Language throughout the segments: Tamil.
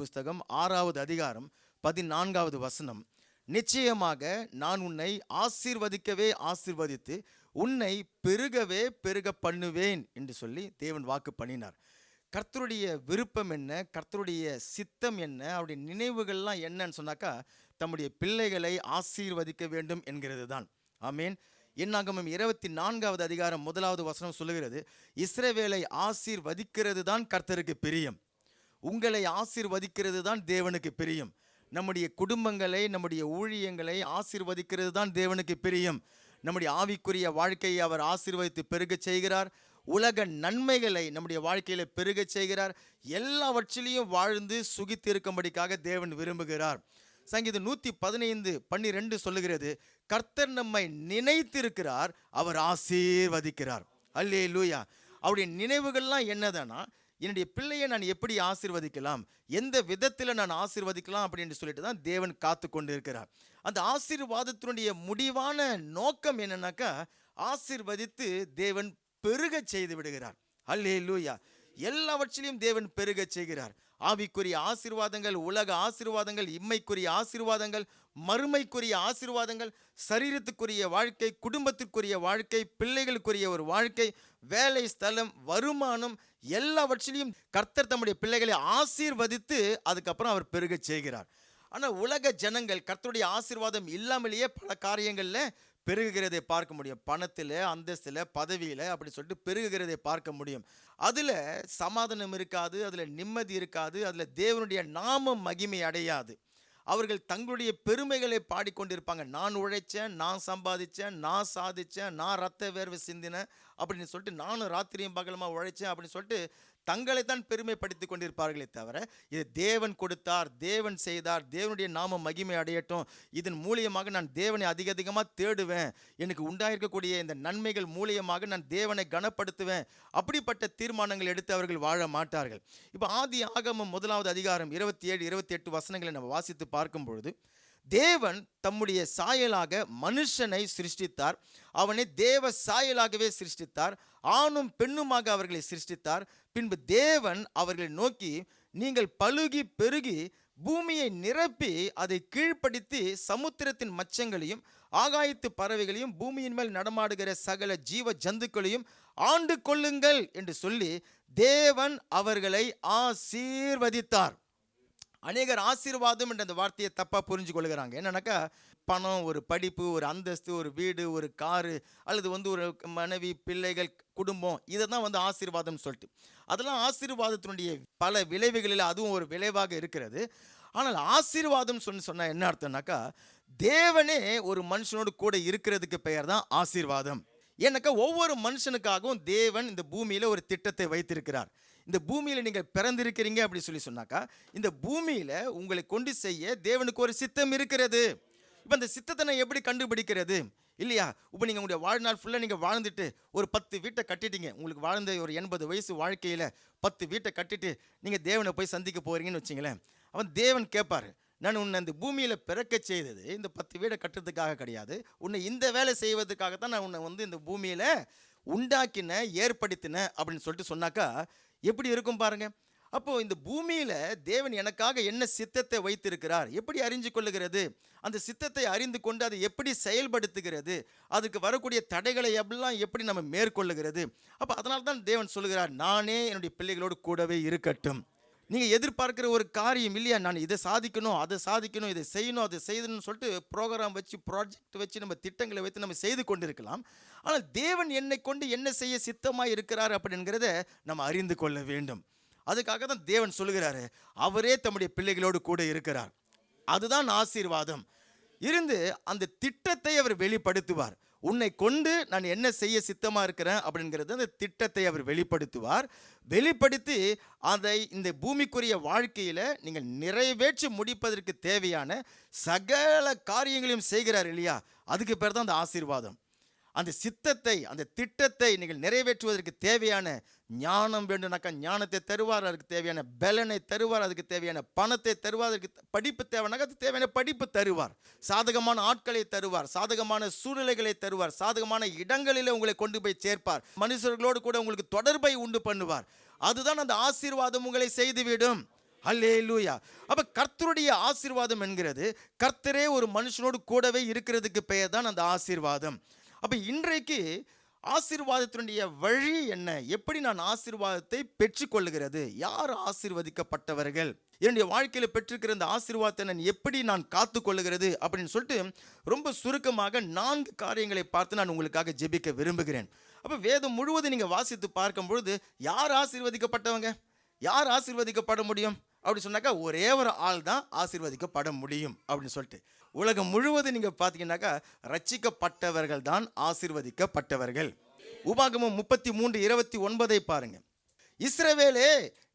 புஸ்தகம் ஆறாவது அதிகாரம் பதினான்காவது வசனம். நிச்சயமாக நான் உன்னை ஆசீர்வதிக்கவே ஆசீர்வதித்து உன்னை பெருகவே பெருக பண்ணுவேன் என்று சொல்லி தேவன் வாக்கு பண்ணினார். கர்த்தருடைய விருப்பம் என்ன? கர்த்தருடைய சித்தம் என்ன? அவருடைய நினைவுகள்லாம் என்னன்னு சொன்னாக்கா தம்முடைய பிள்ளைகளை ஆசீர்வதிக்க வேண்டும் என்கிறது தான் ஆமீன். என்னாகமம் இருபத்தி நான்காவது அதிகாரம் முதலாவது வசனம் சொல்லுகிறது இஸ்ரவேலை ஆசீர்வதிக்கிறது தான் கர்த்தருக்கு பிரியம். உங்களை ஆசீர்வதிக்கிறது தான் தேவனுக்கு பிரியம். நம்முடைய குடும்பங்களை நம்முடைய ஊழியங்களை ஆசிர்வதிக்கிறது தான் தேவனுக்கு பிரியம். நம்முடைய ஆவிக்குரிய வாழ்க்கையை அவர் ஆசீர்வதித்து பெருகச் செய்கிறார். உலக நன்மைகளை நம்முடைய வாழ்க்கையில பெருகச் செய்கிறார். எல்லாவற்றிலையும் வாழ்ந்து சுகித்து இருக்கும்படிக்காக தேவன் விரும்புகிறார். சங்கீதம் நூற்றி பதினைந்து பன்னிரெண்டு சொல்லுகிறது கர்த்தர் நம்மை நினைத்திருக்கிறார் அவர் ஆசீர்வதிக்கிறார். அல்லே லூயா அவருடைய நினைவுகள்லாம் என்னதானா என்னுடைய பிள்ளையை நான் எப்படி ஆசிர்வதிக்கலாம்? எந்த விதத்தில் நான் ஆசிர்வதிக்கலாம் அப்படின்னு சொல்லிட்டு தான் தேவன் காத்து கொண்டு இருக்கிறார் அந்த ஆசீர்வாதத்தினுடைய முடிவான நோக்கம் என்னன்னாக்கா ஆசிர்வதித்து தேவன் பெருக செய்து விடுகிறார். அல்லே லூயா எல்லாவற்றிலையும் தேவன் பெருகச் செய்கிறார். ஆவிக்குரிய ஆசீர்வாதங்கள் உலக ஆசீர்வாதங்கள் இம்மைக்குரிய ஆசீர்வாதங்கள் மறுமைக்குரிய ஆசீர்வாதங்கள் சரீரத்துக்குரிய வாழ்க்கை குடும்பத்திற்குரிய வாழ்க்கை பிள்ளைகளுக்குரிய ஒரு வாழ்க்கை வேலை ஸ்தலம் வருமானம் எல்லாவற்றிலையும் கர்த்தர் தம்முடைய பிள்ளைகளை ஆசீர்வதித்து அதுக்கப்புறம் அவர் பெருகச் செய்கிறார். ஆனால் உலக ஜனங்கள் கர்த்தருடைய ஆசீர்வாதம் இல்லாமலேயே பல காரியங்களில் பெருகுகிறதை பார்க்க முடியும். பணத்தில் அந்தஸ்தில் பதவியில் அப்படி சொல்லிட்டு பெருகுகிறதை பார்க்க முடியும். அதில் சமாதானம் இருக்காது அதில் நிம்மதி இருக்காது அதில் தேவனுடைய நாமம் மகிமை அடையாது. அவர்கள் தங்களுடைய பெருமைகளை பாடிக்கொண்டிருப்பாங்க. நான் உழைச்சேன் நான் சம்பாதிச்சேன் நான் சாதித்தேன் நான் ரத்த வேர்வை சிந்தினேன் அப்படின்னு சொல்லிட்டு நானும் ராத்திரியும் பகலமாக உழைச்சேன் அப்படின்னு சொல்லிட்டு தங்களைத்தான் பெருமைப்படுத்தி கொண்டிருப்பார்களே தவிர இது தேவன் கொடுத்தார் தேவன் செய்தார் தேவனுடைய நாம மகிமை அடையட்டும். இதன் மூலியமாக நான் தேவனை அதிக அதிகமாக தேடுவேன். எனக்கு உண்டாயிருக்கக்கூடிய இந்த நன்மைகள் மூலியமாக நான் தேவனை கனப்படுத்துவேன். அப்படிப்பட்ட தீர்மானங்கள் எடுத்து அவர்கள் வாழ மாட்டார்கள். இப்போ ஆதி ஆகமம் முதலாவது அதிகாரம் இருபத்தி ஏழு இருபத்தி எட்டு வசனங்களை நம்ம வாசித்து பார்க்கும் பொழுது தேவன் தம்முடைய சாயலாக மனுஷனை சிருஷ்டித்தார். அவனை தேவ சாயலாகவே சிருஷ்டித்தார். ஆணும் பெண்ணுமாக அவர்களை சிருஷ்டித்தார். பின்பு தேவன் அவர்களை நோக்கி நீங்கள் பழுகி பெருகி பூமியை நிரப்பி அதை கீழ்ப்படுத்தி சமுத்திரத்தின் மச்சங்களையும் ஆகாயத்து பறவைகளையும் பூமியின் மேல் நடமாடுகிற சகல ஜீவ ஜந்துக்களையும் ஆண்டு கொள்ளுங்கள் என்று சொல்லி தேவன் அவர்களை ஆசீர்வதித்தார். அநேகர் ஆசீர்வாதம் என்ற அந்த வார்த்தையை தப்பாக புரிஞ்சு கொள்கிறாங்க என்னன்னாக்கா பணம் ஒரு படிப்பு ஒரு அந்தஸ்து ஒரு வீடு ஒரு காரு அல்லது வந்து ஒரு மனைவி பிள்ளைகள் குடும்பம் இதை தான் வந்து ஆசீர்வாதம்னு சொல்லிட்டு. அதெல்லாம் ஆசீர்வாதத்தினுடைய பல விளைவுகளில் அதுவும் ஒரு விளைவாக இருக்கிறது. ஆனால் ஆசீர்வாதம் சொல்லி சொன்னால் என்ன அர்த்தம்னாக்கா தேவனே ஒரு மனுஷனோடு கூட இருக்கிறதுக்கு பெயர் தான் ஆசீர்வாதம். ஏன்னாக்கா ஒவ்வொரு மனுஷனுக்காகவும் தேவன் இந்த பூமியில் ஒரு திட்டத்தை வைத்திருக்கிறார். இந்த பூமியில் நீங்கள் பிறந்திருக்கிறீங்க அப்படி சொல்லி சொன்னாக்கா இந்த பூமியில் உங்களை கொண்டு செய்ய தேவனுக்கு ஒரு சித்தம் இருக்கிறது. இப்போ அந்த சித்தத்தை நான் எப்படி கண்டுபிடிக்கிறது? இல்லையா? இப்போ நீங்கள் உங்களுடைய வாழ்நாள் ஃபுல்லாக நீங்கள் வாழ்ந்துட்டு ஒரு பத்து வீட்டை கட்டிட்டீங்க. உங்களுக்கு வாழ்ந்த ஒரு எண்பது வயசு வாழ்க்கையில் பத்து வீட்டை கட்டிட்டு நீங்கள் தேவனை போய் சந்திக்க போகிறீங்கன்னு வச்சிங்களேன். அவன் தேவன் கேட்பார் நான் உன்னை இந்த பூமியில் பிறக்க செய்தது இந்த பத்து வீடை கட்டுறதுக்காக கிடையாது. உன்னை இந்த வேலை செய்வதற்காக தான் நான் உன்னை வந்து இந்த பூமியில் உண்டாக்கின ஏற்படுத்தின அப்படின்னு சொல்லிட்டு சொன்னாக்கா எப்படி இருக்கும் பாருங்க? அப்போ இந்த பூமியில தேவன் எனக்காக என்ன சித்தத்தை வைத்திருக்கிறார்? எப்படி அறிஞ்சு கொள்ளுகிறது? அந்த சித்தத்தை அறிந்து கொண்டு அதை எப்படி செயல்படுத்துகிறது? அதுக்கு வரக்கூடிய தடைகளை எல்லாம் எப்படி நம்ம மேற்கொள்ளுகிறது? அப்போ அதனால தான் தேவன் சொல்லுகிறார் நானே என்னுடைய பிள்ளைகளோடு கூடவே இருக்கட்டும். நீங்கள் எதிர்பார்க்குற ஒரு காரியம் இல்லையா? நான் இதை சாதிக்கணும் அதை சாதிக்கணும் இதை செய்யணும் அதை செய்யணும்னு சொல்லிட்டு ப்ரோக்ராம் வச்சு ப்ராஜெக்ட் வச்சு நம்ம திட்டங்களை வைத்து நம்ம செய்து கொண்டிருக்கலாம். ஆனால் தேவன் என்னை கொண்டு என்ன செய்ய சித்தமாக இருக்கிறார் அப்படிங்கிறத நம்ம அறிந்து கொள்ள வேண்டும். அதுக்காக தான் தேவன் சொல்லுகிறாரு அவரே தம்முடைய பிள்ளைகளோடு கூட இருக்கிறார். அதுதான் ஆசீர்வாதம். இருந்து அந்த திட்டத்தை அவர் வெளிப்படுத்துவார். உன்னை கொண்டு நான் என்ன செய்ய சித்தமாக இருக்கிறேன் அப்படிங்கிறது அந்த திட்டத்தை அவர் வெளிப்படுத்துவார். வெளிப்படுத்தி அதை இந்த பூமிக்குரிய வாழ்க்கையில் நீங்கள் நிறைவேற்றி முடிப்பதற்கு தேவையான சகல காரியங்களையும் செய்கிறார் இல்லையா? அதுக்கு பேர் தான் அந்த ஆசீர்வாதம். அந்த சித்தத்தை அந்த திட்டத்தை நீங்கள் நிறைவேற்றுவதற்கு தேவையான ஞானம் வேண்டும்னாக்கா ஞானத்தை தருவார் அதுக்கு தேவையான பலனை தருவார் அதுக்கு தேவையான பணத்தை தருவார் அதுக்கு படிப்பு தேவைனாக்கா அதுக்கு தேவையான படிப்பு தருவார். சாதகமான ஆட்களை தருவார் சாதகமான சூழ்நிலைகளை தருவார் சாதகமான இடங்களில் உங்களை கொண்டு போய் சேர்ப்பார். மனுஷர்களோடு கூட உங்களுக்கு தொடர்பை உண்டு பண்ணுவார். அதுதான் அந்த ஆசீர்வாதம் உங்களை செய்துவிடும். அல்லேலூயா அப்போ கர்த்தருடைய ஆசீர்வாதம் என்கிறது கர்த்தரே ஒரு மனுஷனோடு கூடவே இருக்கிறதுக்கு பெயர் தான் அந்த ஆசீர்வாதம். அப்போ இன்றைக்கு ஆசீர்வாதத்தினுடைய வழி என்ன? எப்படி நான் ஆசீர்வாதத்தை பெற்றுக்கொள்ளுகிறது? யார் ஆசீர்வதிக்கப்பட்டவர்கள்? என்னுடைய வாழ்க்கையில் பெற்றிருக்கிற இந்த ஆசீர்வாதத்தை நான் எப்படி நான் காத்து கொள்ளுகிறது அப்படின்னு சொல்லிட்டு ரொம்ப சுருக்கமாக நான்கு காரியங்களை பார்த்து நான் உங்களுக்காக ஜெபிக்க விரும்புகிறேன். அப்போ வேதம் முழுவதும் நீங்கள் வாசித்து பார்க்கும் பொழுது யார் ஆசீர்வதிக்கப்பட்டவங்க? யார் ஆசீர்வதிக்கப்பட முடியும்? அப்படி சொன்னாக்கா ஒரே ஒரு ஆள் தான் ஆசீர்வதிக்கப்பட முடியும் அப்படின்னு சொல்லிட்டு. உலகம் முழுவதும் நீங்கள் பார்த்தீங்கன்னாக்கா ரட்சிக்கப்பட்டவர்கள் தான் ஆசீர்வதிக்கப்பட்டவர்கள். உபாகமம் முப்பத்தி மூன்று இருபத்தி ஒன்பதை பாருங்க. இஸ்ரவேலே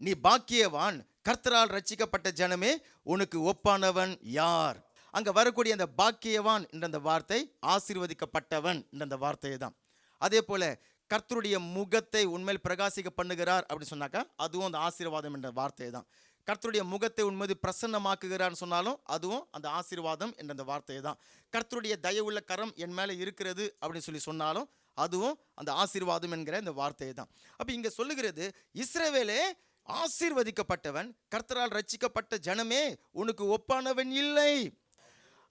நீ பாக்கியவான். கர்த்தரால் ரட்சிக்கப்பட்ட ஜனமே உனக்கு ஒப்பானவன் யார்? அங்க வரக்கூடிய அந்த பாக்கியவான் என்ற அந்த வார்த்தை ஆசீர்வதிக்கப்பட்டவன் என்ற அந்த வார்த்தையை தான். அதே போல கர்த்தருடைய முகத்தை உண்மையில் பிரகாசிக்க பண்ணுகிறார் அப்படின்னு சொன்னாக்கா அதுவும் அந்த ஆசீர்வாதம் என்ற வார்த்தை தான். கர்த்தருடைய முகத்தை உண்மதி பிரசன்னமாக்குகிறான்னு சொன்னாலும் அதுவும் அந்த ஆசீர்வாதம் என்ற அந்த வார்த்தை தான். கர்த்தருடைய தயவுள்ள கரம் என் மேலே இருக்கிறது அப்படின்னு சொல்லி சொன்னாலும் அதுவும் அந்த ஆசீர்வாதம் என்கிற இந்த வார்த்தையை தான். அப்போ இங்கே சொல்லுகிறது இஸ்ரவேலே ஆசீர்வதிக்கப்பட்டவன் கர்த்தரால் ரச்சிக்கப்பட்ட ஜனமே உனக்கு ஒப்பானவன் இல்லை.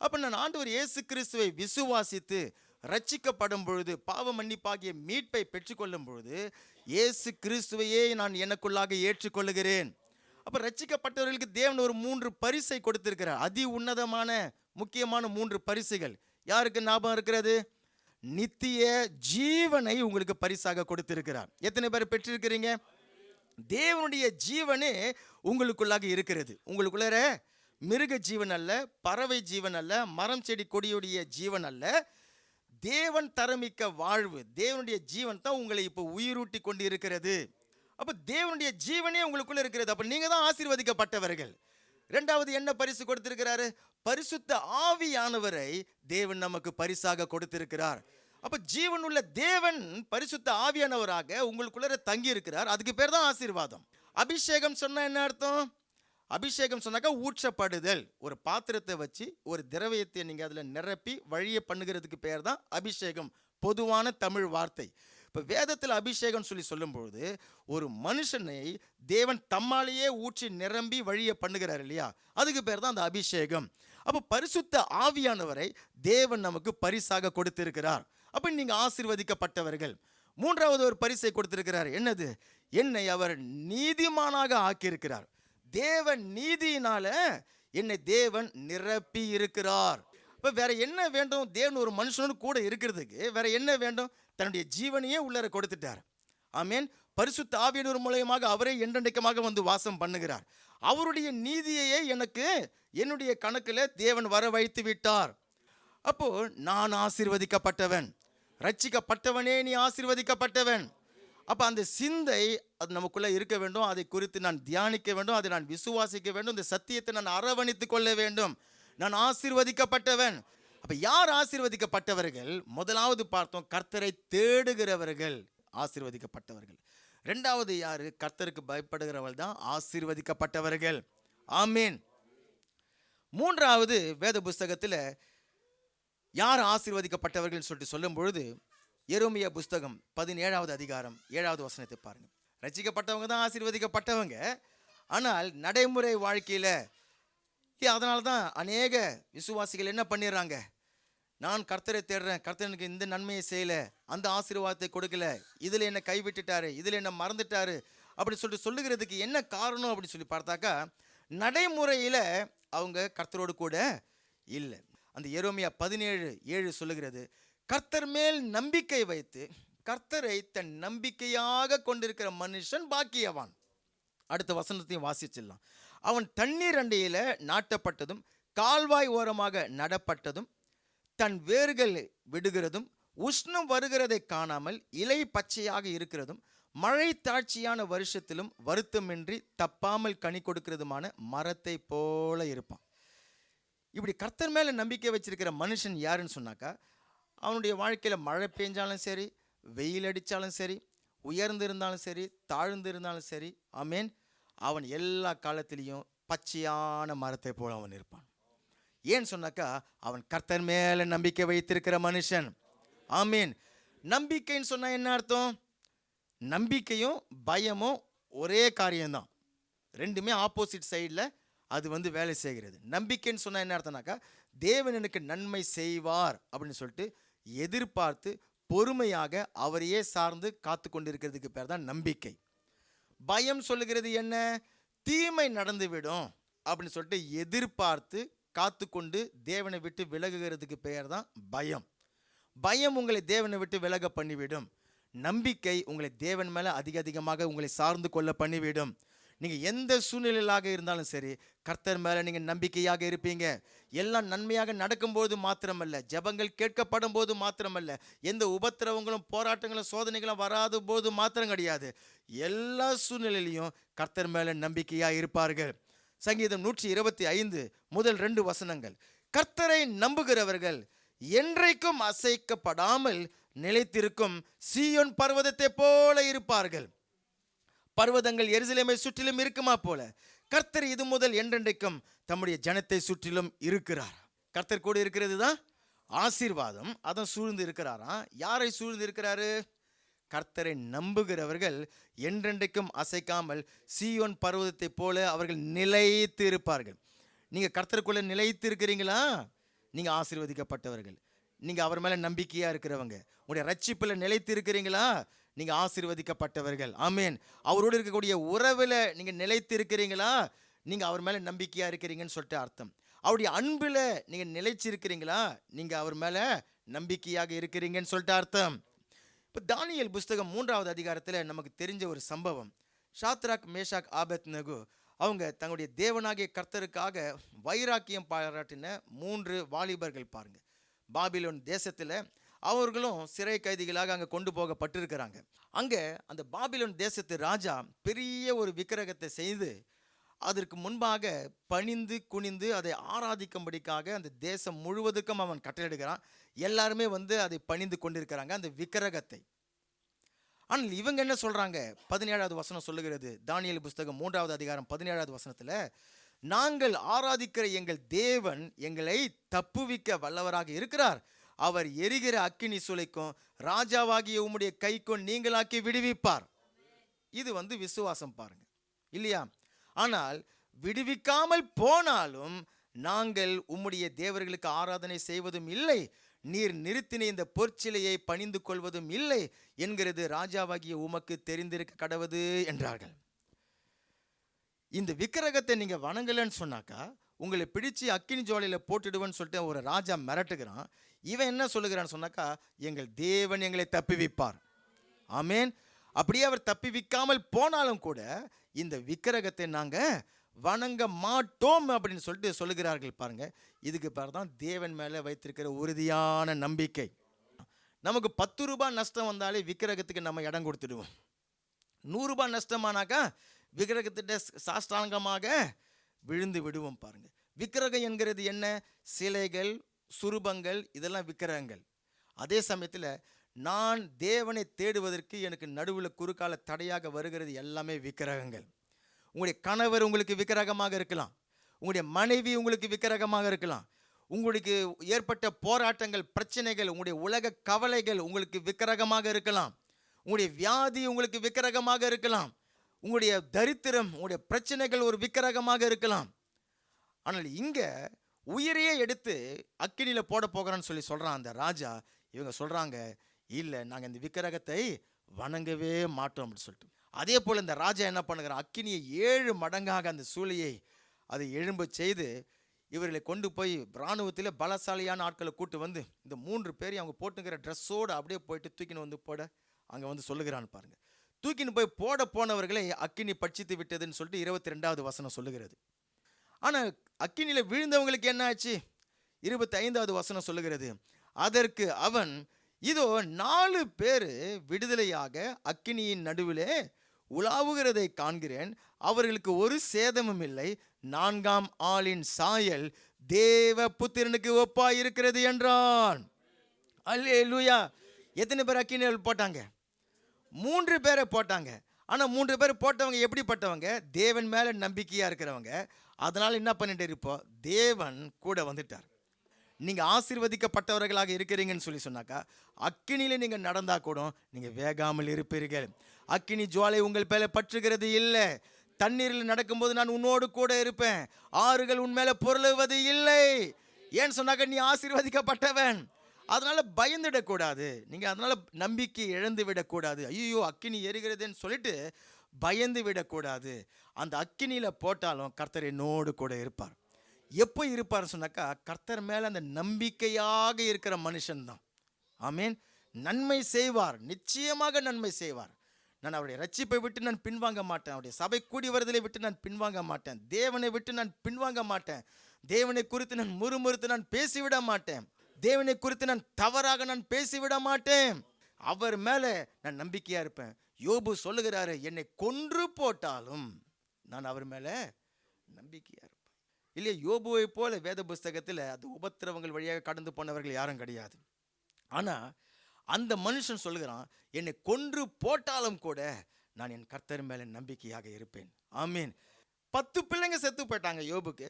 அப்போ நான் ஆண்டவர் இயேசு கிறிஸ்துவை விசுவாசித்து ரட்சிக்கப்படும் பொழுது பாவ மன்னிப்பாகிய மீட்பை பெற்றுக்கொள்ளும் பொழுது இயேசு கிறிஸ்துவையே நான் எனக்குள்ளாக ஏற்றுக்கொள்ளுகிறேன். அப்போ ரச்சிக்கப்பட்டவர்களுக்கு தேவன் ஒரு மூன்று பரிசை கொடுத்திருக்கிறார். அதி உன்னதமான முக்கியமான மூன்று பரிசுகள். யாருக்கு ஞாபகம் இருக்கிறது? நித்திய ஜீவனை உங்களுக்கு பரிசாக கொடுத்திருக்கிறார். எத்தனை பேர் பெற்றிருக்கிறீங்க? தேவனுடைய ஜீவனே உங்களுக்குள்ளாக இருக்கிறது. உங்களுக்குள்ளார மிருக ஜீவன் அல்ல பறவை ஜீவன் அல்ல மரம் செடி கொடியுடைய ஜீவன் அல்ல. தேவன் தரமிக்க வாழ்வு தேவனுடைய ஜீவன் தான் உங்களை இப்போ உயிரூட்டி கொண்டு இருக்கிறது அப்போ தேவனுடைய ஜீவனே உங்களுக்குள்ள இருக்கிறது. அப்போ நீங்கள் தான் ஆசீர்வதிக்கப்பட்டவர்கள். ரெண்டாவது என்ன பரிசு கொடுத்திருக்கிறாரு? பரிசுத்த ஆவியானவரை தேவன் நமக்கு பரிசாக கொடுத்திருக்கிறார். ஜீவன் உள்ள தேவன் பரிசுத்த ஆவியானவராக உங்களுக்குள்ளே தங்கி இருக்கிறார் அதுக்கு பேர் தான் ஆசீர்வாதம். அபிஷேகம் சொன்னா என்ன அர்த்தம்? அபிஷேகம் சொன்னாக்கா ஊற்றப்படுதல். ஒரு பாத்திரத்தை வச்சு ஒரு திரவியத்தை நீங்கள் அதில் நிரப்பி வழியை பண்ணுகிறதுக்கு பேர் தான் அபிஷேகம். பொதுவான தமிழ் வார்த்தை. இப்போ வேதத்தில் அபிஷேகம்னு சொல்லி சொல்லும்பொழுது ஒரு மனுஷனை தேவன் தம்மாலேயே ஊற்றி நிரம்பி வழியை பண்ணுகிறார் இல்லையா? அதுக்கு பேர் தான் அந்த அபிஷேகம். அப்போ பரிசுத்த ஆவியானவரை தேவன் நமக்கு பரிசாக கொடுத்திருக்கிறார். அப்போ நீங்கள் ஆசீர்வதிக்கப்பட்டவர்கள். மூன்றாவது ஒரு பரிசை கொடுத்திருக்கிறார். என்னது? என்னை அவர் நீதிமானாக ஆக்கியிருக்கிறார். தேவன் நீதியினால என்னை தேவன் நிரப்பி இருக்கிறார் இப்போ வேற என்ன வேண்டும்? தேவன் ஒரு மனுஷனோடு கூட இருக்கிறதுக்கு வேற என்ன வேண்டும்? தன்னுடைய ஜீவனையே உள்ளர கொடுத்துட்டார். ஆமேன். பரிசுத்த ஆவியனூர் மூலயமாக அவரே என்றென்றைக்கமாக வந்து வாசம் பண்ணுகிறார். அவருடைய நீதியையே எனக்கு என்னுடைய கணக்கில் தேவன் வர வைத்து விட்டார். அப்போ நான் ஆசீர்வதிக்கப்பட்டவன். ரட்சிக்கப்பட்டவனே நீ ஆசிர்வதிக்கப்பட்டவன். அப்போ அந்த சிந்தை அது நமக்குள்ளே இருக்க வேண்டும். அதை குறித்து நான் தியானிக்க வேண்டும். அதை நான் விசுவாசிக்க வேண்டும். இந்த சத்தியத்தை நான் அரவணைத்து கொள்ள வேண்டும். நான் ஆசீர்வதிக்கப்பட்டவன். அப்போ யார் ஆசீர்வதிக்கப்பட்டவர்கள்? முதலாவது பார்த்தோம் கர்த்தரை தேடுகிறவர்கள் ஆசீர்வதிக்கப்பட்டவர்கள். ரெண்டாவது யாரு? கர்த்தருக்கு பயப்படுகிறவர்கள் தான் ஆசீர்வதிக்கப்பட்டவர்கள். ஆமீன். மூன்றாவது வேத புஸ்தகத்தில் யார் ஆசீர்வதிக்கப்பட்டவர்கள் சொல்லிட்டு சொல்லும் பொழுது எரோமியா புஸ்தகம் பதினேழாவது அதிகாரம் ஏழாவது வசனத்தை பாருங்க. ரசிக்கப்பட்டவங்க தான் ஆசீர்வதிக்கப்பட்டவங்க. ஆனால் நடைமுறை வாழ்க்கையில் அதனால தான் அநேக விசுவாசிகள் என்ன பண்ணிடுறாங்க? நான் கர்த்தரை தேடுறேன். கர்த்தர் எனக்கு இந்த நன்மையை செய்யலை. அந்த ஆசீர்வாதத்தை கொடுக்கல. இதில் என்னை கைவிட்டுட்டாரு. இதில் என்னை மறந்துட்டாரு. அப்படி சொல்லிட்டு சொல்லுகிறதுக்கு என்ன காரணம் அப்படின்னு சொல்லி பார்த்தாக்கா நடைமுறையில் அவங்க கர்த்தரோடு கூட இல்லை. அந்த எரோமியா பதினேழு ஏழு சொல்லுகிறது கர்த்தர் மேல் நம்பிக்கை வைத்து கர்த்தரை தன் நம்பிக்கையாக கொண்டிருக்கிற மனுஷன் பாக்கியவான். அடுத்த வசனத்தையும் வாசிச்சிடலாம். அவன் தண்ணீர் அண்டையில் நாட்டப்பட்டதும் கால்வாய் ஓரமாக நடப்பட்டதும் தன் வேர்கள் விடுகிறதும் உஷ்ணம் வருகிறதை காணாமல் இலை பச்சையாக இருக்கிறதும் மழை தாட்சியான வருஷத்திலும் வருத்தமின்றி தப்பாமல் கனி கொடுக்கிறதுமான மரத்தை போல இருப்பான். இப்படி கர்த்தர் மேலே நம்பிக்கை வச்சிருக்கிற மனுஷன் யாருன்னு சொன்னாக்கா அவனுடைய வாழ்க்கையில் மழை பெஞ்சாலும் சரி வெயில் அடித்தாலும் சரி உயர்ந்து இருந்தாலும் சரி தாழ்ந்து இருந்தாலும் சரி ஆமேன். அவன் எல்லா காலத்திலையும் பச்சையான மரத்தை போல அவன் இருப்பான். ஏன்னு சொன்னாக்கா அவன் கர்த்தர் மேலே நம்பிக்கை வைத்திருக்கிற மனுஷன். ஆமீன். நம்பிக்கைன்னு சொன்னால் என்ன அர்த்தம்? நம்பிக்கையும் பயமும் ஒரே காரியம்தான். ரெண்டுமே ஆப்போசிட் சைடில் அது வந்து வேலை செய்கிறது. நம்பிக்கைன்னு சொன்னால் என்ன அர்த்தம்னாக்கா தேவன் எனக்கு நன்மை செய்வார் அப்படின்னு சொல்லிட்டு எதிர்பார்த்து பொறுமையாக அவரையே சார்ந்து காத்து கொண்டிருக்கிறதுக்கு பேர் தான் நம்பிக்கை. பயம் சொல்லுகிறது என்ன? தீமை நடந்துவிடும் அப்படின்னு சொல்லிட்டு எதிர்பார்த்து காத்து கொண்டு தேவனை விட்டு விலகுகிறதுக்கு பெயர் தான் பயம். பயம் உங்களை தேவனை விட்டு விலக பண்ணிவிடும். நம்பிக்கை உங்களை தேவன் மேலே அதிக அதிகமாக உங்களை சார்ந்து கொள்ள பண்ணிவிடும். நீங்கள் எந்த சூழ்நிலையிலாக இருந்தாலும் சரி கர்த்தர் மேலே நீங்கள் நம்பிக்கையாக இருப்பீங்க. எல்லாம் நன்மையாக நடக்கும்போது மாத்திரமல்ல ஜெபங்கள் கேட்கப்படும் போது மாத்திரமல்ல எந்த உபத்திரவங்களும் போராட்டங்களும் சோதனைகளும் வராத போது மாத்திரம் கிடையாது. எல்லா சூழ்நிலையிலையும் கர்த்தர் மேலே நம்பிக்கையாக இருப்பார்கள். சங்கீதம் நூற்றி இருபத்தி ஐந்து முதல் ரெண்டு வசனங்கள். கர்த்தரை நம்புகிறவர்கள் என்றைக்கும் அசைக்கப்படாமல் நிலைத்திருக்கும் சீயோன் பர்வதத்தை போல இருப்பார்கள். பர்வதங்கள் எருசலேமை சுற்றிலும் இருக்குமா போல? கர்த்தர் இது முதல் என்றென்றைக்கும் தம்முடைய ஜனத்தை சுற்றிலும் இருக்கிறார்? கர்த்தர் கூட இருக்கிறது தான் ஆசீர்வாதம் அதான் சூழ்ந்து இருக்கிறாராம் யாரை சூழ்ந்து இருக்கிறாரு? கர்த்தரை நம்புகிறவர்கள் என்றென்றைக்கும் அசைக்காமல் சீயோன் பர்வதத்தை போல அவர்கள் நிலைத்து இருப்பார்கள். நீங்கள் கர்த்தருக்குள்ள நிலைத்து இருக்கிறீங்களா? நீங்கள் ஆசீர்வதிக்கப்பட்டவர்கள். நீங்கள் அவர் மேலே நம்பிக்கையாக இருக்கிறவங்க. உங்களுடைய ரட்சிப்பில் நிலைத்து இருக்கிறீங்களா? நீங்கள் ஆசீர்வதிக்கப்பட்டவர்கள். ஆமேன். அவரோடு இருக்கக்கூடிய உறவில் நீங்கள் நிலைத்து இருக்கிறீங்களா நீங்கள் அவர் மேலே நம்பிக்கையாக இருக்கிறீங்கன்னு சொல்லிட்டு அர்த்தம். அவருடைய அன்பில் நீங்கள் நிலைச்சிருக்கிறீங்களா? நீங்கள் அவர் மேலே நம்பிக்கையாக இருக்கிறீங்கன்னு சொல்லிட்டு அர்த்தம். இப்போ தானியல் புஸ்தகம் மூன்றாவது அதிகாரத்தில் நமக்கு தெரிஞ்ச ஒரு சம்பவம். ஷாத்ராக் மேஷாக் ஆபத் நகு அவங்க தங்களுடைய தேவனாகிய கர்த்தருக்காக வைராக்கியம் பாராட்டின மூன்று வாலிபர்கள் பாருங்க. பாபிலோன் தேசத்தில் அவர்களும் சிறை கைதிகளாக அங்கே கொண்டு போகப்பட்டிருக்கிறாங்க. அங்கே அந்த பாபிலோன் தேசத்து ராஜா பெரிய ஒரு விக்கிரகத்தை செய்து அதற்கு முன்பாக பணிந்து குனிந்து அதை ஆராதிக்கும்படிக்காக அந்த தேசம் முழுவதுக்கும் அவன் கட்டளையிடுகிறான். எல்லாருமே வந்து அதை பணிந்து கொண்டிருக்கிறாங்க அந்த விக்கிரகத்தை. ஆனால் இவங்க என்ன சொல்கிறாங்க பதினேழாவது வசனம் சொல்லுகிறது. தானியல் புஸ்தகம் மூன்றாவது அதிகாரம் பதினேழாவது வசனத்தில் நாங்கள் ஆராதிக்கிற எங்கள் தேவன் எங்களை தப்புவிக்க வல்லவராக இருக்கிறார். அவர் எரிகிற அக்கினி சுளைக்கும் ராஜாவாகிய உம்முடைய கைக்கும் நீங்களாக்கி விடுவிப்பார். இது வந்து விசுவாசம் பாருங்க. இல்லையா? ஆனால் விடுவிக்காமல் போனாலும் நாங்கள் உம்முடைய தேவர்களுக்கு ஆராதனை செய்வதும் இல்லை நீர் நிறுத்தின இந்த பொற்சிலையை பணிந்து கொள்வதும் இல்லை என்கிறது ராஜாவாகிய உமக்கு தெரிந்திருக்க கடவுது என்றார்கள். இந்த விக்கிரகத்தை நீங்க வணங்கலன்னு சொன்னாக்கா உங்களை பிடிச்சு அக்கினி ஜோலையில் போட்டுடுவேன்னு சொல்லிட்டு ஒரு ராஜா மிரட்டுகிறான். இவன் என்ன சொல்லுகிறான்னு சொன்னாக்கா எங்கள் தேவன் எங்களை தப்புவிப்பார் ஆமேன். அப்படியே அவர் தப்பி விற்காமல் போனாலும் கூட இந்த விக்கிரகத்தை நாங்கள் வணங்க மாட்டோம் அப்படின்னு சொல்லிட்டு சொல்லுகிறார்கள் பாருங்கள் இதுக்கு பேர் தான் தேவன் மேலே வைத்திருக்கிற உறுதியான நம்பிக்கை. நமக்கு பத்து ரூபாய் நஷ்டம் வந்தாலே விக்கிரகத்துக்கு நம்ம இடம் கொடுத்துடுவோம். நூறுரூபா நஷ்டமானாக்கா விக்கிரகத்திட்ட சாஷ்டாங்கமாக விழுந்து விடுவோம் பாருங்க. விக்கிரகம் என்கிறது என்ன? சிலைகள் சுரூபங்கள் இதெல்லாம் விக்கிரகங்கள். அதே சமயத்தில் நான் தேவனை தேடுவதற்கு எனக்கு நடுவில் குறுக்கால தடையாக வருகிறது எல்லாமே விக்கிரகங்கள். உங்களுடைய கணவர் உங்களுக்கு விக்கிரகமாக இருக்கலாம். உங்களுடைய மனைவி உங்களுக்கு விக்கிரகமாக இருக்கலாம். உங்களுக்கு ஏற்பட்ட போராட்டங்கள் பிரச்சனைகள் உங்களுடைய உலக கவலைகள் உங்களுக்கு விக்கிரகமாக இருக்கலாம். உங்களுடைய வியாதி உங்களுக்கு விக்கிரகமாக இருக்கலாம். உங்களுடைய தரித்திரம் உங்களுடைய பிரச்சனைகள் ஒரு விக்கிரகமாக இருக்கலாம். ஆனால் இங்கே உயிரையே எடுத்து அக்கினியில் போட போகிறான்னு சொல்லி சொல்கிறான் அந்த ராஜா. இவங்க சொல்கிறாங்க இல்லை நாங்கள் இந்த விக்கிரகத்தை வணங்கவே மாட்டோம் அப்படின்னு சொல்லிட்டு. அதே போல் இந்த ராஜா என்ன பண்ணுகிறான்? அக்கினியை ஏழு மடங்காக அந்த சூளையை அதை எழும்ப செய்து இவர்களை கொண்டு போய் இராணுவத்தில் பலசாலியான ஆட்களை கூட்டு வந்து இந்த மூன்று பேரையும் அவங்க போட்டுங்கிற ட்ரெஸ்ஸோடு அப்படியே போயிட்டு தூக்கின்னு வந்து போட அங்கே வந்து சொல்லுகிறான்னு பாருங்கள் தூக்கின்னு போய் போட போனவர்களை அக்கினி பட்சித்து விட்டதுன்னு சொல்லிட்டு இருபத்தி ரெண்டாவது வசனம் சொல்லுகிறது. ஆனால் அக்கினியில் விழுந்தவங்களுக்கு என்ன ஆச்சு? இருபத்தி ஐந்தாவது வசனம் சொல்லுகிறது அதற்கு அவன் இதோ நாலு பேர் விடுதலையாக அக்கினியின் நடுவிலே உலாவுகிறதை காண்கிறேன். அவர்களுக்கு ஒரு சேதமும் இல்லை. நான்காம் ஆளின் சாயல் தேவ புத்திரனுக்கு ஒப்பாய் இருக்கிறது என்றான். அல்லே லூயா எத்தனை பேர் அக்கினியில் போட்டாங்க? மூன்று பேரை போட்டாங்க. ஆனால் மூன்று பேர் போட்டவங்க எப்படிப்பட்டவங்க? தேவன் மேலே நம்பிக்கையாக இருக்கிறவங்க. அதனால் என்ன பண்ணிட்டு இருப்போம்? தேவன் கூட வந்துட்டார். நீங்கள் ஆசீர்வதிக்கப்பட்டவர்களாக இருக்கிறீங்கன்னு சொல்லி சொன்னாக்கா அக்கினியில் நீங்கள் நடந்தால் கூட நீங்கள் வேகாமல் இருப்பீர்கள். அக்கினி ஜுவாலை உங்கள் மேலே பற்றுகிறது இல்லை. தண்ணீரில் நடக்கும்போது நான் உன்னோடு கூட இருப்பேன். ஆறுகள் உன் மேலே பொருளுவது இல்லை. ஏன்னு சொன்னாக்க நீ ஆசீர்வதிக்கப்பட்டவன். அதனால் பயந்துடக்கூடாது. நீங்கள் அதனால் நம்பிக்கை இழந்து விடக்கூடாது. ஐயோ அக்கினி எரிகிறதுன்னு சொல்லிட்டு பயந்து விடக்கூடாது. அந்த அக்கினியில் போட்டாலும் கர்த்தர் என்னோடு கூட இருப்பார். எப்போ இருப்பார் சொன்னாக்கா கர்த்தர் மேலே அந்த நம்பிக்கையாக இருக்கிற மனுஷன்தான். ஆமீன். நன்மை செய்வார். நிச்சயமாக நன்மை செய்வார். நான் அவருடைய ரட்சிப்பை விட்டு நான் பின்வாங்க மாட்டேன். அவருடைய சபை கூடி வருதலை விட்டு நான் பின்வாங்க மாட்டேன். தேவனை விட்டு நான் பின்வாங்க மாட்டேன். தேவனை குறித்து நான் முறுமுறுத்து நான் பேசிவிட மாட்டேன். தேவனை குறித்து நான் தவறாக நான் பேசிவிட மாட்டேன். அவர் மேலே நான் நம்பிக்கையாக இருப்பேன். யோபு சொல்லுகிறாரு என்னை கொன்று போட்டாலும் நான் அவர் மேலே நம்பிக்கையாக இருப்பேன். இல்லையா யோபுவை போல வேத புஸ்தகத்தில் அது உபத்திரவங்கள் வழியாக கடந்து போனவர்கள் யாரும் கிடையாது. ஆனால் அந்த மனுஷன் சொல்லுகிறான் என்னை கொன்று போட்டாலும் கூட நான் என் கர்த்தர் மேலே நம்பிக்கையாக இருப்பேன். ஆமீன். பத்து பிள்ளைங்க செத்து போயிட்டாங்க யோபுக்கு.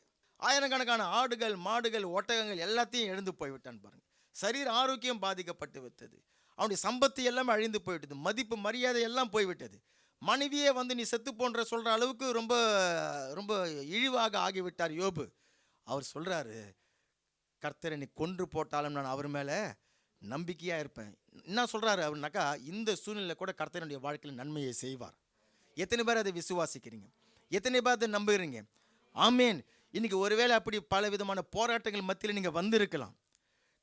ஆயிரக்கணக்கான ஆடுகள் மாடுகள் ஒட்டகங்கள் எல்லாத்தையும் எழுந்து போய்விட்டான் பாருங்கள் சரீர ஆரோக்கியம் பாதிக்கப்பட்டு விட்டது. அவனுடைய சம்பத்து எல்லாமே அழிந்து போய்விட்டது. மதிப்பு மரியாதை எல்லாம் போய்விட்டது. மனைவியே வந்து நீ செத்து போன்ற சொல்கிற அளவுக்கு ரொம்ப ரொம்ப இழிவாக ஆகிவிட்டார் யோபு. அவர் சொல்கிறாரு கர்த்தரை நீ கொன்று போட்டாலும் நான் அவர் மேலே நம்பிக்கையாக இருப்பேன். என்ன சொல்கிறாரு அவர்னாக்கா இந்த சூழ்நிலை கூட கர்த்தனுடைய வாழ்க்கையில் நன்மையை செய்வார். எத்தனை பேர் அதை விசுவாசிக்கிறீங்க? எத்தனை பேர் அதை நம்புகிறீங்க? ஆமேன். இன்றைக்கி ஒருவேளை அப்படி பல விதமான போராட்டங்கள் மத்தியில் நீங்கள் வந்திருக்கலாம்.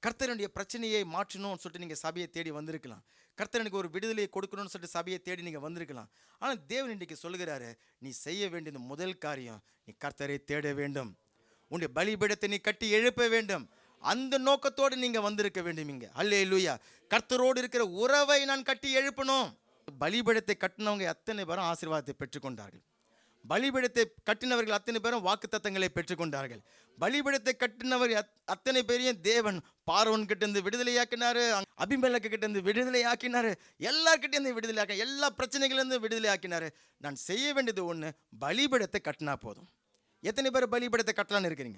கர்த்தருடைய பிரச்சனையை மாற்றணும்னு சொல்லிட்டு நீங்கள் சபையை தேடி வந்திருக்கலாம். கர்த்தரனுக்கு ஒரு விடுதலையை கொடுக்கணும்னு சொல்லிட்டு சபையை தேடி நீங்கள் வந்திருக்கலாம். ஆனால் தேவன் இன்றைக்கு சொல்லுகிறாரு நீ செய்ய வேண்டியது முதல் காரியம் நீ கர்த்தரை தேட வேண்டும். உன்னுடைய பலிபீடத்தை நீ கட்டி எழுப்ப வேண்டும். அந்த நோக்கத்தோடு நீங்கள் வந்திருக்க வேண்டும் இங்கே. அல்லே லூயா கர்த்தரோடு இருக்கிற உறவை நான் கட்டி எழுப்பணும். பலிபீடத்தை கட்டினவங்க அத்தனை பேரும் ஆசீர்வாதத்தை பெற்றுக்கொண்டார்கள். பலிபீடத்தை கட்டினவர்கள் அத்தனை பேரும் வாக்குத்தத்தங்களை பெற்றுக்கொண்டார்கள். பலிபீடத்தை கட்டினவர் அத்- அத்தனை பேரையும் தேவன் பார்வன் கிட்டேருந்து இருந்து விடுதலையாக்கினாரு அபிமேலக்கு கிட்ட இருந்து விடுதலையாக்கினாரு எல்லார்கிட்ட விடுதலையாக்க எல்லா பிரச்சனைகளிலிருந்து விடுதலையாக்கினார். நான் செய்ய வேண்டியது ஒன்று பலிபீடத்தை கட்டினா போதும். எத்தனை பேர் பலிபீடத்தை கட்டலான்னு இருக்கிறீங்க?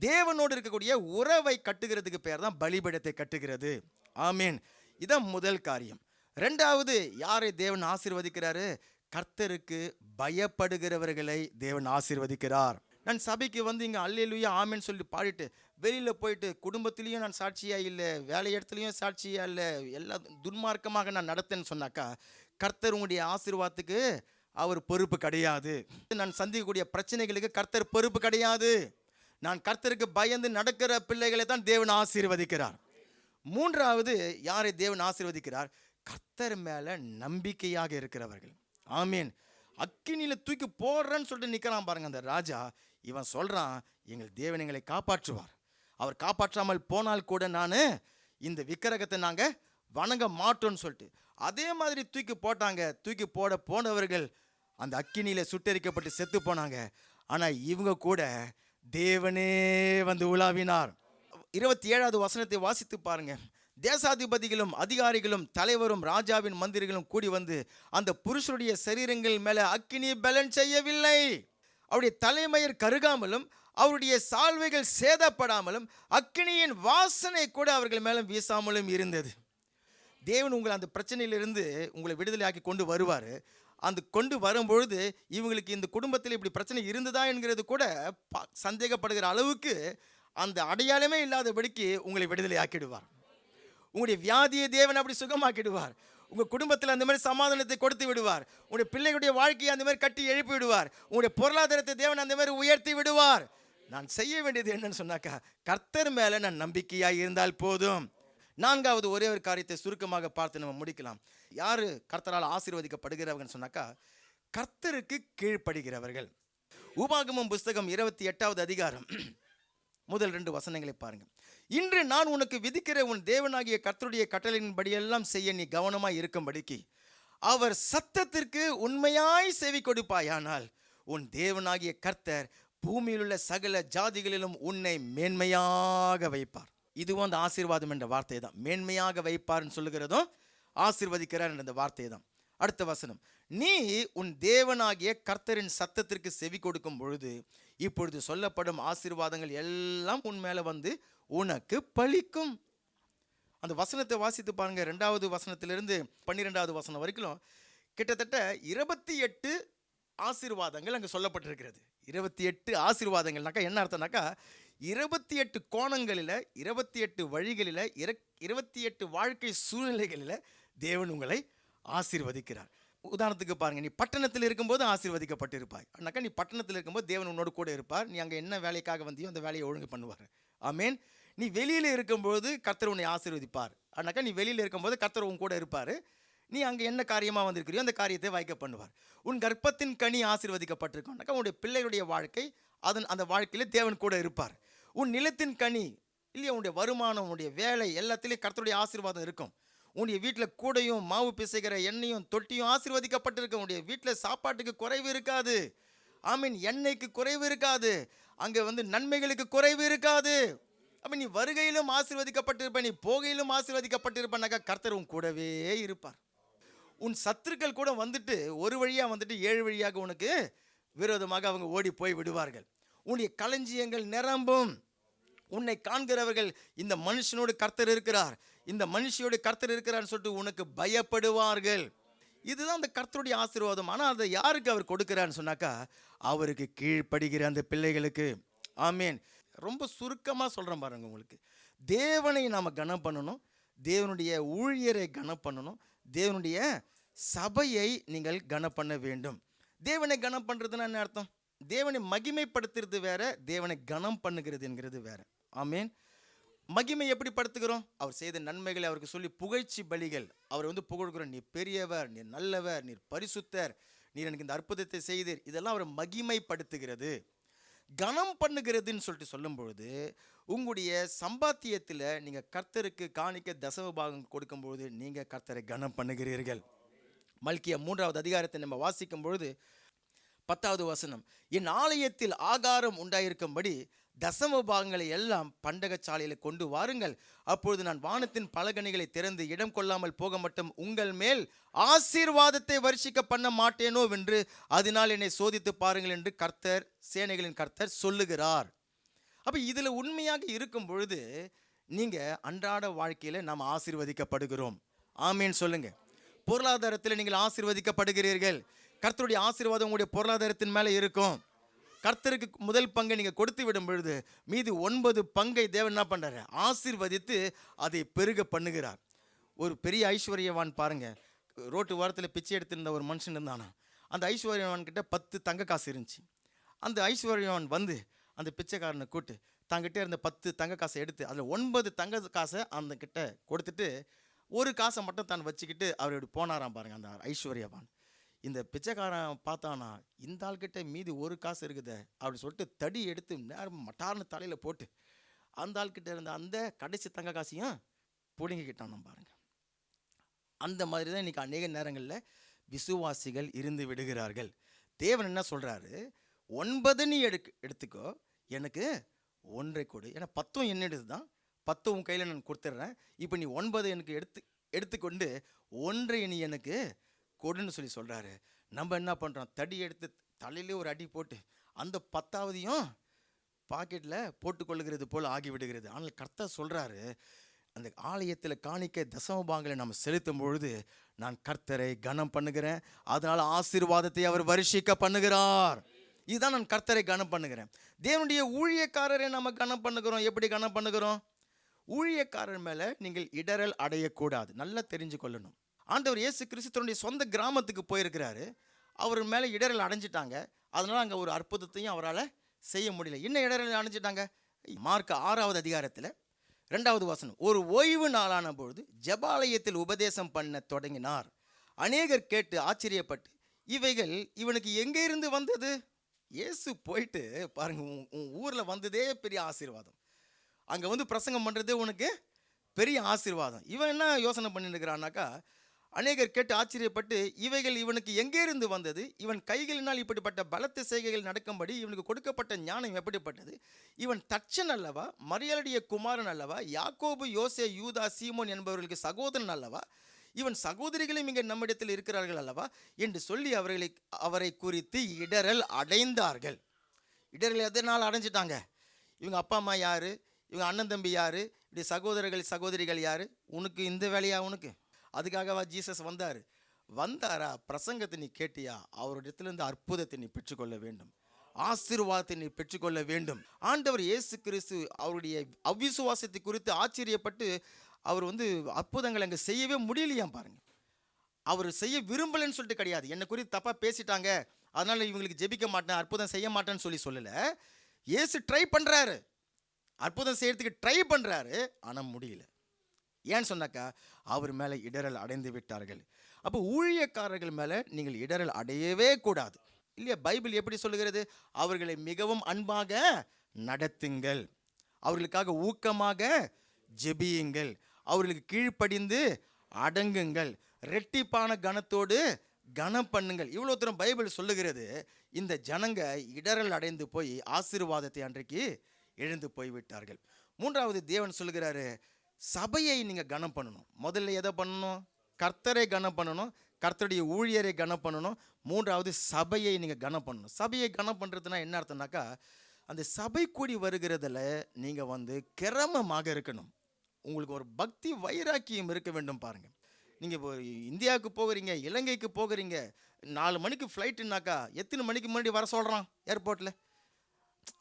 தேவனோடு இருக்கக்கூடிய உறவை கட்டுகிறதுக்கு பேர் தான் பலிபீடத்தை கட்டுகிறது. ஆமீன். இதான் முதல் காரியம். ரெண்டாவது யாரை தேவன் ஆசீர்வதிக்கிறாரு? கர்த்தருக்கு பயப்படுகிறவர்களை தேவன் ஆசீர்வதிக்கிறார். நான் சபைக்கு வந்து இங்கே அல்லேலுயா ஆமேன்னு சொல்லி பாடிட்டு வெளியில் போயிட்டு குடும்பத்திலையும் நான் சாட்சியாக இல்லை வேலை இடத்துலையும் சாட்சியாக இல்லை எல்லா துன்மார்க்கமாக நான் நடத்தேன்னு சொன்னாக்கா கர்த்தர் உங்களுடைய ஆசீர்வாதத்துக்கு அவர் பொறுப்பு கிடையாது. நான் சந்திக்கக்கூடிய பிரச்சனைகளுக்கு கர்த்தர் பொறுப்பு கிடையாது. நான் கர்த்தருக்கு பயந்து நடக்கிற பிள்ளைகளை தான் தேவன் ஆசீர்வதிக்கிறார். மூன்றாவது யாரை தேவன் ஆசீர்வதிக்கிறார்? கர்த்தர் மேலே நம்பிக்கையாக இருக்கிறவர்கள். ஆமீன். அக்கினியில் தூக்கி போடுறேன்னு சொல்லிட்டு நிற்கிறான் பாருங்க அந்த ராஜா. இவன் சொல்கிறான் எங்கள் தேவன் எங்களை காப்பாற்றுவார். அவர் காப்பாற்றாமல் போனால் கூட நான் இந்த விக்கிரகத்தை நாங்கள் வணங்க மாட்டோம்னு சொல்லிட்டு. அதே மாதிரி தூக்கி போட்டாங்க. தூக்கி போட போனவர்கள் அந்த அக்கினியில் சுட்டெரிக்கப்பட்டு செத்து போனாங்க. ஆனால் இவங்க கூட தேவனே வந்து உலாவினார். இருபத்தி ஏழாவது வசனத்தை வாசித்து பாருங்கள் தேசாதிபதிகளும் அதிகாரிகளும் தலைவரும் ராஜாவின் மந்திரிகளும் கூடி வந்து அந்த புருஷருடைய சரீரங்கள் மேலே அக்கினி பலன் செய்யவில்லை. அவருடைய தலைமயிர் கருகாமலும் அவருடைய சால்வைகள் சேதப்படாமலும் அக்கினியின் வாசனை கூட அவர்கள் மேலும் வீசாமலும் இருந்தது. தேவன் உங்களை அந்த பிரச்சனையிலிருந்து உங்களை விடுதலையாக்கி கொண்டு வருவார். அந்த கொண்டு வரும்பொழுது இவங்களுக்கு இந்த குடும்பத்தில் இப்படி பிரச்சனை இருந்ததா என்கிறது கூட ப- சந்தேகப்படுகிற அளவுக்கு அந்த அடையாளமே இல்லாதபடிக்கு உங்களை விடுதலை ஆக்கிடுவார் உங்களுடைய வியாதியை தேவன் அப்படி சுகமாக்கிடுவார். உங்கள் குடும்பத்தில் அந்த மாதிரி சமாதானத்தை கொடுத்து விடுவார். உங்களுடைய பிள்ளைகளுடைய வாழ்க்கையை அந்த மாதிரி கட்டி எழுப்பி விடுவார். உங்களுடைய பொருளாதாரத்தை தேவன் அந்த மாதிரி உயர்த்தி விடுவார். நான் செய்ய வேண்டியது என்னன்னு சொன்னாக்கா கர்த்தர் மேலே நான் நம்பிக்கையாக இருந்தால் போதும். நான்காவது ஒரே ஒரு காரியத்தை சுருக்கமாக பார்த்து நம்ம முடிக்கலாம். யார் கர்த்தரால் ஆசீர்வதிக்கப்படுகிறவங்கன்னு சொன்னாக்கா கர்த்தருக்கு கீழ்ப்படுகிறவர்கள். உபாகமம் புஸ்தகம் இருபத்தி எட்டாவது அதிகாரம் முதல் ரெண்டு வசனங்களை பாருங்கள் இன்று நான் உனக்கு விதிக்கிற உன் தேவனாகிய கர்த்தருடைய கட்டளையின்படியெல்லாம் செய்ய நீ கவனமாக இருக்கும்படிக்கு அவர் சத்தத்திற்கு உண்மையாய் செவி கொடுப்பாயானால் உன் தேவனாகிய கர்த்தர் பூமியில் உள்ள சகல ஜாதிகளிலும் உன்னை மேன்மையாக வைப்பார். இதுவும் அந்த ஆசீர்வாதம் என்ற வார்த்தை தான். மேன்மையாக வைப்பார்னு சொல்லுகிறதும் ஆசீர்வதிக்கிறார் என்ற வார்த்தை தான். அடுத்த வசனம். நீ உன் தேவனாகிய கர்த்தரின் சத்தத்திற்கு செவி கொடுக்கும் பொழுது இப்பொழுது சொல்லப்படும் ஆசீர்வாதங்கள் எல்லாம் உன் மேலே வந்து உனக்கு பலிக்கும். அந்த வசனத்தை வாசித்து பாருங்க. ரெண்டாவது வசனத்திலிருந்து பன்னிரெண்டாவது வசனம் வரைக்கும் கிட்டத்தட்ட இருபத்தி எட்டு ஆசீர்வாதங்கள் அங்கே சொல்லப்பட்டிருக்கிறது. இருபத்தி எட்டு ஆசீர்வாதங்கள்னாக்கா என்ன அர்த்தம்னாக்கா இருபத்தி எட்டு கோணங்களில் இருபத்தி எட்டு வழிகளில் இர இருபத்தி எட்டு வாழ்க்கை சூழ்நிலைகளில் தேவன் உங்களை ஆசீர்வதிக்கிறார். உதாரணத்துக்கு பாருங்க நீ பட்டணத்தில் இருக்கும்போது ஆசீர்வதிக்கப்பட்டிருப்பாய். அண்ணாக்கா நீ பட்டணத்தில் இருக்கும்போது தேவன் உன்னோட கூட இருப்பார். நீ அங்கே என்ன வேலைக்காக வந்தியோ அந்த வேலையை ஒழுங்கு பண்ணுவார். ஆமேன். நீ வெளியில் இருக்கும்போது கர்த்தர் உன்னை ஆசீர்வதிப்பார். அண்ணாக்கா நீ வெளியில் இருக்கும்போது கர்த்தர் உன் கூட இருப்பார். நீ அங்கே என்ன காரியமாக வந்திருக்கிறியோ அந்த காரியத்தை வாய்க்க பண்ணுவார். உன் கர்ப்பத்தின் கனி ஆசீர்வதிக்கப்பட்டிருக்கோம்னாக்கா உன்னுடைய பிள்ளைகளுடைய வாழ்க்கை அதன் அந்த வாழ்க்கையில் தேவன் கூட இருப்பார். உன் நிலத்தின் கனி இல்லையா உன்னுடைய வருமானம் உன்னுடைய வேலை எல்லாத்துலேயும் கர்த்தருடைய ஆசீர்வாதம் இருக்கும். உன்னுடைய வீட்டில் கூடையும் மாவு பிசைகிற எண்ணெயும் தொட்டியும் ஆசீர்வதிக்கப்பட்டிருக்கும் உன்னுடைய வீட்டில் சாப்பாட்டுக்கு குறைவு இருக்காது. ஆமீன். எண்ணெய்க்கு குறைவு இருக்காது. அங்கே வந்து நன்மைகளுக்கு குறைவு இருக்காது. அப்போ நீ வருகையிலும் ஆசீர்வதிக்கப்பட்டிருப்ப நீ போகையிலும் ஆசீர்வதிக்கப்பட்டிருப்பனாக்கா கர்த்தர் உன் கூடவே இருப்பார். உன் சத்துருக்கள் கூட வந்துட்டு ஒரு வழியாக வந்துட்டு ஏழு வழியாக உனக்கு விரோதமாக அவங்க ஓடி போய் விடுவார்கள். உன்னுடைய களஞ்சியங்கள் நிரம்பும். உன்னை காண்கிறவர்கள் இந்த மனுஷனோடு கர்த்தர் இருக்கிறார். இந்த மனுஷியோடு கர்த்தர் இருக்கிறார்னு சொல்லிட்டு உனக்கு பயப்படுவார்கள். இதுதான் அந்த கர்த்தருடைய ஆசீர்வாதம். ஆனால் அதை யாருக்கு அவர் கொடுக்கிறான்னு சொன்னாக்கா அவருக்கு கீழ்ப்படுகிற அந்த பிள்ளைகளுக்கு. ஆமீன். ரொம்ப சுருக்கமாக சொல்கிறேன் பாருங்கள் உங்களுக்கு. தேவனை நாம் கனம் பண்ணணும். தேவனுடைய ஊழியரை கனம் பண்ணணும். தேவனுடைய சபையை நீங்கள் கனம் பண்ண வேண்டும். தேவனை கனம் பண்ணுறதுன்னா என்ன அர்த்தம்? தேவனை மகிமைப்படுத்துறது வேற தேவனை கனம் பண்ணுகிறது என்கிறது வேற. ஆமேன். மகிமை எப்படி படுத்துகிறோம் அவர் செய்த நன்மைகளை அவருக்கு சொல்லி புகழ்ச்சி பலிகள். அவர் வந்து புகழ்கிறோம். நீ பெரியவர் நீர் நல்லவர் நீர் பரிசுத்தர் நீர் எனக்கு இந்த அற்புதத்தை செய்தீர். இதெல்லாம் அவர் மகிமைப்படுத்துகிறது. கனம் பண்ணுகிறதுன்னு சொல்லிட்டு சொல்லும் பொழுது உங்களுடைய சம்பாத்தியத்தில் நீங்கள் கர்த்தருக்கு காணிக்க தசவ பாகம் கொடுக்கும்பொழுது நீங்கள் கர்த்தரை கனம் பண்ணுகிறீர்கள். மல்கிய மூன்றாவது அதிகாரத்தை நம்ம வாசிக்கும் பொழுது பத்தாவது வசனம் என் ஆலயத்தில் ஆகாரம் உண்டாயிருக்கும்படி தசம பாகங்களை எல்லாம் பண்டகச்சாலையில் கொண்டு வாருங்கள். அப்பொழுது நான் வானத்தின் பலகணிகளை திறந்து இடம் கொள்ளாமல் போக மட்டும் உங்கள் மேல் ஆசீர்வாதத்தை வருஷிக்க பண்ண மாட்டேனோ என்று அதனால் என்னை சோதித்து பாருங்கள் என்று கர்த்தர் சேனைகளின் கர்த்தர் சொல்லுகிறார். அப்போ இதில் உண்மையாக இருக்கும் பொழுது நீங்கள் அன்றாட வாழ்க்கையில் நாம் ஆசீர்வதிக்கப்படுகிறோம். ஆமீன் சொல்லுங்கள் பொருளாதாரத்தில் நீங்கள் ஆசீர்வதிக்கப்படுகிறீர்கள். கர்த்தருடைய ஆசீர்வாதம் உங்களுடைய பொருளாதாரத்தின் மேலே இருக்கும். கர்த்தருக்கு முதல் பங்கை நீங்கள் கொடுத்து விடும் பொழுது மீதி ஒன்பது பங்கை தேவன் என்ன பண்ணுறாரு ஆசீர்வதித்து அதை பெருக பண்ணுகிறார். ஒரு பெரிய ஐஸ்வர்யவான் பாருங்கள் ரோட்டு வாரத்தில் பிச்சை எடுத்திருந்த ஒரு மனுஷன் இருந்தானா? அந்த ஐஸ்வர்யவான் கிட்ட பத்து தங்க காசு இருந்துச்சு. அந்த ஐஸ்வர்யவான் வந்து அந்த பிச்சைக்காரனை கூட்டு தங்கிட்ட இருந்த பத்து தங்க காசை எடுத்து அதில் ஒன்பது தங்க காசை அந்த கிட்ட கொடுத்துட்டு ஒரு காசை மட்டும் தான் வச்சுக்கிட்டு அவர் இப்படி போனாராம் பாருங்க அந்த ஐஸ்வர்யவான். இந்த பிச்சைக்காரன் பார்த்தானா இந்த ஆள்கிட்ட மீதி ஒரு காசு இருக்குதே அப்படின்னு சொல்லிட்டு தடி எடுத்து நேரம் மட்டார்னு தலையில் போட்டு அந்த ஆள்கிட்ட இருந்த அந்த கடைசி தங்க காசையும் பிடுங்கிக்கிட்டான் பாருங்க. அந்த மாதிரி தான் இன்றைக்கி அநேக நேரங்களில் விசுவாசிகள் இருந்து விடுகிறார்கள். தேவன் என்ன சொல்கிறாரு ஒன்பது நீ எடுக்கு எடுத்துக்கோ எனக்கு ஒன்றை கொடு. ஏன்னா பத்தும் என்னுடையது தான் பத்தும் உன் கையில் நான் கொடுத்துட்றேன். இப்போ நீ ஒன்பது எனக்கு எடுத்து எடுத்துக்கொண்டு ஒன்றை நீ எனக்கு கொடுன்னு சொல்லி சொல்கிறாரு நம்ம என்ன பண்ணுறோம் தடி எடுத்து தலையிலே ஒரு அடி போட்டு அந்த பத்தாவதையும் பாக்கெட்டில் போட்டுக்கொள்ளுகிறது போல் ஆகிவிடுகிறது. ஆனால் கர்த்தர் சொல்கிறாரு அந்த ஆலயத்தில் காணிக்க தசமபாங்களை நம்ம செலுத்தும் பொழுது நான் கர்த்தரை கனம் பண்ணுகிறேன். அதனால் ஆசீர்வாதத்தை அவர் வருஷிக்க பண்ணுகிறார். இதுதான் நான் கர்த்தரை கனம் பண்ணுகிறேன். தேவனுடைய ஊழியக்காரரை நம்ம கனம் பண்ணுகிறோம். எப்படி கனம் பண்ணுகிறோம்? ஊழியக்காரர் மேலே நீங்கள் இடரல் அடையக்கூடாது. நல்லா தெரிஞ்சு கொள்ளணும் ஆண்டவர் இயேசு கிறிஸ்துவனுடைய சொந்த கிராமத்துக்கு போயிருக்கிறாரு. அவர் மேலே இடரல் அடைஞ்சிட்டாங்க. அதனால் அங்கே ஒரு அற்புதத்தையும் அவரால் செய்ய முடியல. என்ன இடரல் அடைஞ்சிட்டாங்க? மார்க் ஆறாவது அதிகாரத்தில் ரெண்டாவது வசனம். ஒரு ஓய்வு நாளான பொழுது ஜெபாலயத்தில் உபதேசம் பண்ண தொடங்கினார். அநேகர் கேட்டு ஆச்சரியப்பட்டு இவைகள் இவனுக்கு எங்கே இருந்து வந்தது? இயேசு போயிட்டு பாருங்க உன் உன் ஊரில் வந்ததே பெரிய ஆசீர்வாதம். அங்கே வந்து பிரசங்கம் பண்ணுறதே உனக்கு பெரிய ஆசீர்வாதம். இவன் என்ன யோசனை பண்ணிட்டு இருக்கிறான்னாக்கா அநேகர் கேட்டு ஆச்சரியப்பட்டு இவைகள் இவனுக்கு எங்கேருந்து வந்தது? இவன் கைகளினால் இப்படிப்பட்ட பலத்த செய்கைகள் நடக்கும்படி இவனுக்கு கொடுக்கப்பட்ட ஞானம் எப்படிப்பட்டது? இவன் தச்சன் அல்லவா? மரியாளுடைய குமாரன் அல்லவா? யாக்கோபு யோசே யூதா சீமோன் என்பவர்களுக்கு சகோதரன் அல்லவா? இவன் சகோதரிகளும் இங்கே நம்மிடத்தில் இருக்கிறார்கள் அல்லவா? என்று சொல்லி அவர்களை அவரை குறித்து இடரல் அடைந்தார்கள். இடரல் எதனால் அடைஞ்சிட்டாங்க? இவங்க அப்பா அம்மா யார்? இவங்க அண்ணன் தம்பி யார்? இப்படி சகோதரர்கள் சகோதரிகள் யார்? உனக்கு இந்த வேலையா உனக்கு? அதுக்காகவா ஜீசஸ் வந்தார்? வந்தாரா? பிரசங்கத்தை நீ கேட்டியா? அவரிடத்திலிருந்து அற்புதத்தை நீ பெற்றுக்கொள்ள வேண்டும். ஆசீர்வாதத்தை நீ பெற்றுக்கொள்ள வேண்டும். ஆண்டவர் இயேசு கிறிஸ்து அவருடைய அவ்விசுவாசத்தை குறித்து ஆச்சரியப்பட்டு அவர் வந்து அற்புதங்களை அங்கே செய்யவே முடியலையாம் பாருங்கள் அவர் செய்ய விரும்பலைன்னு சொல்லிட்டு கிடையாது. என்னை குறித்து தப்பாக பேசிட்டாங்க. அதனால் இவங்களுக்கு ஜெபிக்க மாட்டேன் அற்புதம் செய்ய மாட்டேன்னு சொல்லி சொல்லலை. இயேசு ட்ரை பண்ணுறாரு அற்புதம் செய்யறதுக்கு ட்ரை பண்ணுறாரு ஆனால் முடியல. ஏன்னு சொன்னாக்கா அவர் மேலே இடரல் அடைந்து விட்டார்கள். அப்போ ஊழியக்காரர்கள் மேலே நீங்கள் இடரல் அடையவே கூடாது. இல்லையா? பைபிள் எப்படி சொல்லுகிறது? அவர்களை மிகவும் அன்பாக நடத்துங்கள். அவர்களுக்காக ஊக்கமாக ஜெபியுங்கள். அவர்களுக்கு கீழ்ப்படிந்து அடங்குங்கள். ரெட்டிப்பான கனத்தோடு கனம் பண்ணுங்கள். இவ்வளோ தூரம் பைபிள் சொல்லுகிறது. இந்த ஜனங்க இடரல் அடைந்து போய் ஆசீர்வாதத்தை அன்றைக்கு எழுந்து போய்விட்டார்கள். மூன்றாவது தேவன் சொல்லுகிறாரு சபையை நீங்கள் கனம் பண்ணணும். முதல்ல எதை பண்ணணும்? கர்த்தரை கனம் பண்ணணும். கர்த்தருடைய ஊழியரை கனம் பண்ணணும். மூன்றாவது சபையை நீங்கள் கனம் பண்ணணும். சபையை கனம் பண்ணுறதுனா என்ன அர்த்தம்னாக்கா அந்த சபை கூடி வருகிறதுல நீங்கள் வந்து கிரமமாக இருக்கணும். உங்களுக்கு ஒரு பக்தி வைராக்கியம் இருக்க வேண்டும் பாருங்கள் நீங்கள் இப்போ இந்தியாவுக்கு போகிறீங்க இலங்கைக்கு போகிறீங்க நாலு மணிக்கு ஃப்ளைட்டுனாக்கா எத்தனை மணிக்கு முன்னாடி வர சொல்கிறான் ஏர்போர்ட்டில்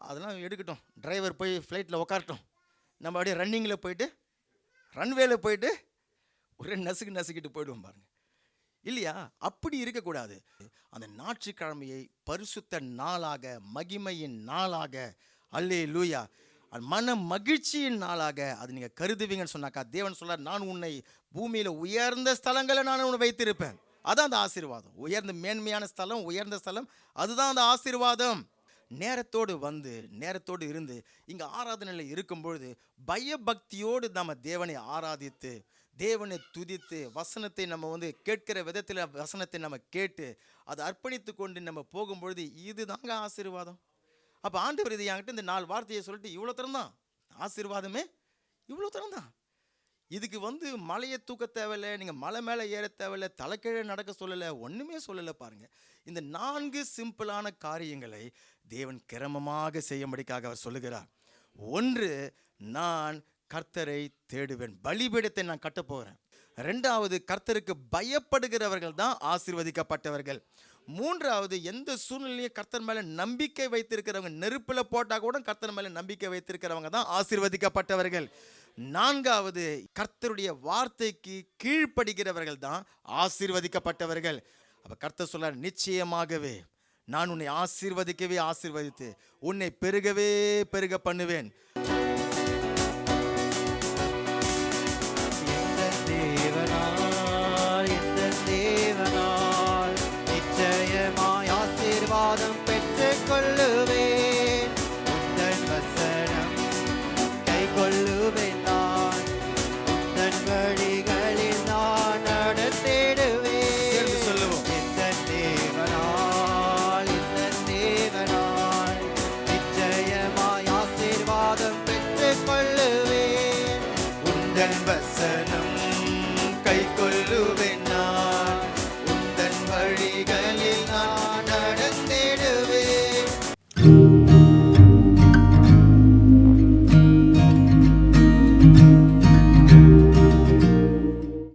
அதெல்லாம் எடுக்கட்டும். டிரைவர் போய் ஃப்ளைட்டில் உக்காரட்டும். நம்ம அப்படியே ரன்னிங்கில் போயிட்டு ரன்வேல போயிட்டு ஒரே நசுக்கு நசுக்கிட்டு போயிடுவோம் பாருங்க. இல்லையா? அப்படி இருக்கக்கூடாது. அந்த ஞாயிற்றுக்கிழமையை பரிசுத்த நாளாக மகிமையின் நாளாக அல்லே லூயா மன மகிழ்ச்சியின் நாளாக அது நீங்கள் கருதுவீங்கன்னு சொன்னாக்கா தேவன் சொல்ல நான் உன்னை பூமியில் உயர்ந்த ஸ்தலங்களை நான் உன்னை வைத்திருப்பேன். அதான் அந்த ஆசீர்வாதம். உயர்ந்த மேன்மையான ஸ்தலம் உயர்ந்த ஸ்தலம் அதுதான் அந்த ஆசீர்வாதம். நேரத்தோடு வந்து நேரத்தோடு இருந்து இங்கே ஆராதனையில் இருக்கும்பொழுது பயபக்தியோடு நம்ம தேவனை ஆராதித்து தேவனை துதித்து வசனத்தை நம்ம வந்து கேட்கிற விதத்தில் வசனத்தை நம்ம கேட்டு அதை அர்ப்பணித்து கொண்டு நம்ம போகும்பொழுது இதுதாங்க ஆசீர்வாதம். அப்போ ஆண்டு இது என்கிட்ட இந்த நாலு வார்த்தையை சொல்லிட்டு இவ்வளோ தரம் தான். ஆசீர்வாதமே இவ்வளோ தரம் தான். இதுக்கு வந்து மலையை தூக்க தேவையில்லை நீங்கள் மலை மேலே ஏற தேவையில்லை தலைக்கீழே நடக்க சொல்லலை ஒன்றுமே சொல்லலை பாருங்கள் இந்த நான்கு சிம்பிளான காரியங்களை தேவன் கிரமமாக செய்யும்படிக்காக அவர் சொல்லுகிறார். ஒன்று நான் கர்த்தரை தேடுவேன் பலிபீடத்தை நான் கட்டப்போகிறேன் ரெண்டாவது கர்த்தருக்கு பயப்படுகிறவர்கள் தான் ஆசீர்வதிக்கப்பட்டவர்கள். மூன்றாவது எந்த சூழ்நிலையும் கர்த்தர் மேலே நம்பிக்கை வைத்திருக்கிறவங்க நெருப்பில் போட்டால் கூட கர்த்தர் மேலே நம்பிக்கை வைத்திருக்கிறவங்க தான் ஆசீர்வதிக்கப்பட்டவர்கள். நான்காவது கர்த்தருடைய வார்த்தைக்கு கீழ்ப்படுகிறவர்கள் தான் ஆசீர்வதிக்கப்பட்டவர்கள். அப்போ கர்த்தர் சொல்றார் நிச்சயமாகவே நான் உன்னை ஆசீர்வதிக்கவே ஆசீர்வதித்து உன்னை பெருகவே பெருக பண்ணுவேன். இந்த தேவனால் இந்த நிச்சயமாய் ஆசீர்வாதம் பெற்றுக்கொள்ளு